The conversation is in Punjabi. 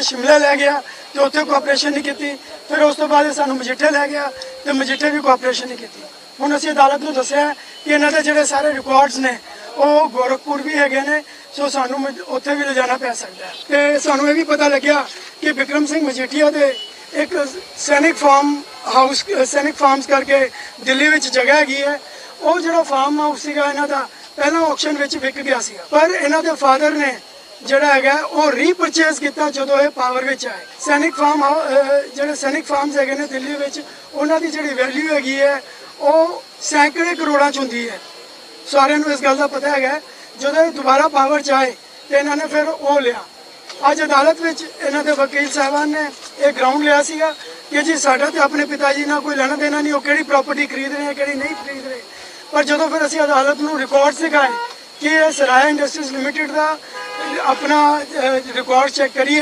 ਇਹ ਸ਼ਿਮਲਾ ਲੈ ਗਿਆ, ਤੇ ਉੱਥੇ ਕੋਆਪਰੇਸ਼ਨ ਨਹੀਂ ਕੀਤੀ। ਫਿਰ ਉਸ ਤੋਂ ਬਾਅਦ ਇਹ ਸਾਨੂੰ ਮਜੀਠੇ ਲੈ ਗਿਆ, ਤੇ ਮਜੀਠੇ ਵੀ ਕੋਆਪਰੇਸ਼ਨ ਨਹੀਂ ਕੀਤੀ। ਹੁਣ ਅਸੀਂ ਅਦਾਲਤ ਨੂੰ ਦੱਸਿਆ ਕਿ ਇਹਨਾਂ ਦੇ ਜਿਹੜੇ ਸਾਰੇ ਰਿਕਾਰਡਸ ਨੇ, ਉਹ ਗੋਰਖਪੁਰ ਵੀ ਹੈਗੇ ਨੇ, ਸੋ ਸਾਨੂੰ ਉੱਥੇ ਵੀ ਲਿਜਾਣਾ ਪੈ ਸਕਦਾ ਹੈ। ਤੇ ਸਾਨੂੰ ਇਹ ਵੀ ਪਤਾ ਲੱਗਿਆ ਕਿ ਵਿਕਰਮ ਸਿੰਘ ਮਜੀਠੀਆ ਦੇ ਇੱਕ ਸੈਨਿਕ ਫਾਰਮ ਹਾਊਸ, ਸੈਨਿਕ ਫਾਰਮਸ ਕਰਕੇ ਦਿੱਲੀ ਵਿੱਚ ਜਗ੍ਹਾ ਹੈਗੀ ਹੈ। ਉਹ ਜਿਹੜਾ ਫਾਰਮ ਹਾਊਸ ਸੀਗਾ, ਇਹਨਾਂ ਦਾ ਪਹਿਲਾਂ ਆਕਸ਼ਨ ਵਿੱਚ ਵਿਕ ਗਿਆ ਸੀਗਾ। ਪਰ ਇਹਨਾਂ ਦੇ ਫਾਦਰ ਨੇ ਜਿਹੜਾ ਹੈਗਾ, ਉਹ ਰੀਪਰਚੇਸ ਕੀਤਾ ਜਦੋਂ ਇਹ ਪਾਵਰ ਵਿੱਚ ਆਏ। ਸੈਨਿਕ ਫਾਰਮ ਜਿਹੜੇ ਸੈਨਿਕ ਫਾਰਮਸ ਹੈਗੇ ਨੇ ਦਿੱਲੀ ਵਿੱਚ, ਉਹਨਾਂ ਦੀ ਜਿਹੜੀ ਵੈਲਿਊ ਹੈਗੀ ਹੈ, ਉਹ ਸੈਂਕੜੇ ਕਰੋੜਾਂ ਚ ਹੁੰਦੀ ਹੈ। ਸਾਰਿਆਂ ਨੂੰ ਇਸ ਗੱਲ ਦਾ ਪਤਾ ਹੈਗਾ, ਜਦੋਂ ਇਹ ਦੁਬਾਰਾ ਪਾਵਰ ਚ ਆਏ, ਤੇ ਇਹਨਾਂ ਨੇ ਫਿਰ ਉਹ ਲਿਆ। ਅੱਜ ਅਦਾਲਤ ਵਿੱਚ ਇਹਨਾਂ ਦੇ ਵਕੀਲ ਸਾਹਿਬਾਨ ਨੇ ਇਹ ਗਰਾਊਂਡ ਲਿਆ ਸੀਗਾ ਕਿ ਜੀ ਸਾਡਾ ਤੇ ਆਪਣੇ ਪਿਤਾ ਜੀ ਨਾਲ ਕੋਈ ਲੈਣਾ ਦੇਣਾ ਨਹੀਂ, ਉਹ ਕਿਹੜੀ ਪ੍ਰਾਪਰਟੀ ਖਰੀਦ ਰਹੇ ਹੈ ਕਿਹੜੀ ਨਹੀਂ ਖਰੀਦ ਰਹੇ। ਪਰ ਜਦੋਂ ਫਿਰ ਅਸੀਂ ਅਦਾਲਤ ਨੂੰ ਰਿਕਾਰਡ ਦਿਖਾਏ ਕਿ ਇਹ ਸਰਾਇਆ ਇੰਡਸਟਰੀਜ਼ ਲਿਮਿਟਿਡ ਦਾ ਆਪਣਾ ਰਿਕਾਰਡ ਚੈੱਕ ਕਰੀਏ।